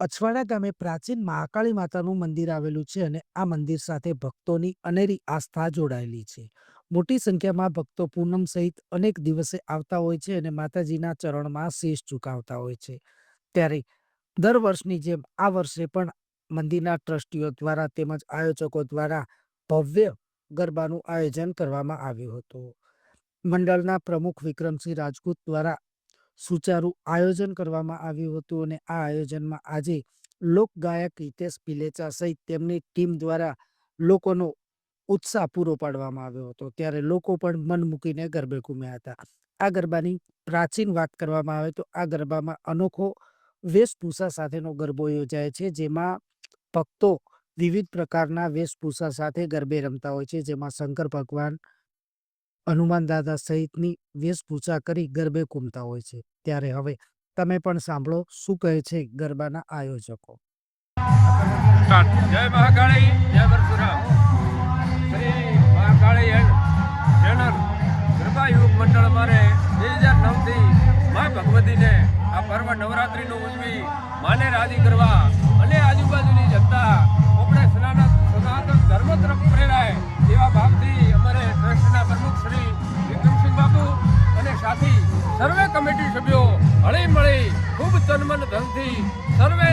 અછવાડા ગામે પ્રાચીન મહાકાળી માતાનું મંદિર આવેલું છે અને આ મંદિર સાથે ભક્તોની અનેરી આસ્થા જોડાયેલી છે. મોટી સંખ્યામાં ભક્તો પૂનમ સહિત અનેક દિવસે આવતા હોય છે અને માતાજીના ચરણમાં શેષ ઝુકાવતા હોય છે. ત્યારે દર વર્ષની જેમ આ વર્ષે પણ મંદિરના ટ્રસ્ટીઓ દ્વારા તેમજ આયોજકો દ્વારા ભવ્ય ગરબાનું આયોજન કરવામાં આવ્યું હતું. મંડળના પ્રમુખ વિક્રમસિંહ રાજપૂત દ્વારા સુચારુ આયોજન કરવામાં આવ્યું હતું અને આ આયોજનમાં આજે લોકગાયક હિતેશ પિલેચા સહિત તેમની ટીમ દ્વારા લોકોનો ઉત્સાહ પૂરો પાડવામાં આવ્યો હતો. ત્યારે લોકો પણ મન મૂકીને ગરબે ઘૂમ્યા હતા. આ ગરબાની પ્રાચીન વાત કરવામાં આવે તો આ ગરબામાં અનોખો વેશભૂષા સાથેનો ગરબો યોજાય છે, જેમાં ભક્તો વિવિધ પ્રકારના વેશભૂષા સાથે ગરબે રમતા હોય છે, જેમાં શંકર ભગવાન હનુમાન દાદા સહિતની વેશભૂષા કરી ગરબે ઘૂમતા હોય છે. ત્યારે હવે તમે પણ સાંભળો શું કહે છે ગરબાના આયોજકો. જય મહાકાળી, જય પરશુરામ. શ્રી મહાકાળી ટ્રેનર ગરબા યુગ મંડળ અમારે બે હજાર નવથી મા ભગવતીને આ પર્વ નવરાત્રિનું ઉજવી માને રાજી કરવા અને આજુબાજુની જનતા આપણે સનાતન ધર્મ તરફ પ્રેરાય એવા ભાવથી શ્રી વિક્રમસિંહ બાબુ અને સાથી સર્વે કમિટી સભ્યો હળી મળી ખૂબ તનમન ધનથી સર્વે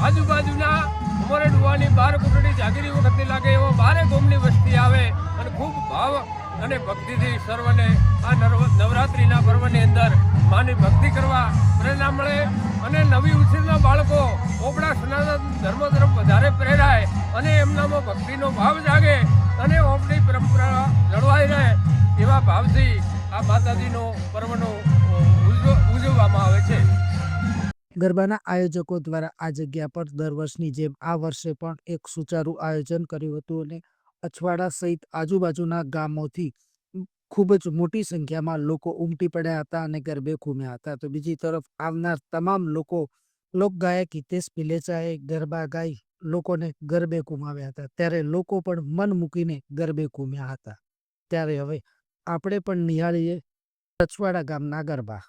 આજુબાજુના ઉમરે ડુવાની બાર કુટડી જાગીરી વખતે લાગે એવો બારે ગોમની વસ્તી આવે અને ખૂબ ભાવ અને ભક્તિથી સર્વને આ નવરાત્રિના પર્વની અંદર માની ભક્તિ કરવા પ્રેરણા મળે અને નવી ઉછેરના બાળકો ઓપડા સનાતન ધર્મ તરફ વધારે પ્રેરાય અને એમનામાં ભક્તિનો ભાવ જાગે અને ઓમની પરંપરા જળવાઈ રહે એવા ભાવથી આ માતાજીનો પર્વનો ઉજવવામાં આવે છે. ગરબાના આયોજકો દ્વારા આ જગ્યા પર દર વર્ષની જેમ આ વર્ષે પણ એક સુચારુ આયોજન કર્યું હતું અને અછવાડા સહિત આજુબાજુના ગામોથી ખૂબ જ મોટી સંખ્યામાં લોકો ઉમટી પડ્યા હતા અને ગરબે ઘૂમ્યા હતા. તો બીજી તરફ આવનાર તમામ લોકો લોકગાયક હિતેશ પિલેચાએ ગરબા ગાઈ લોકોને ગરબે ગુમાવ્યા હતા. ત્યારે લોકો પણ મન મૂકીને ગરબે ઘૂમ્યા હતા. ત્યારે હવે આપણે પણ નિહાળીએ અછવાડા ગામના ગરબા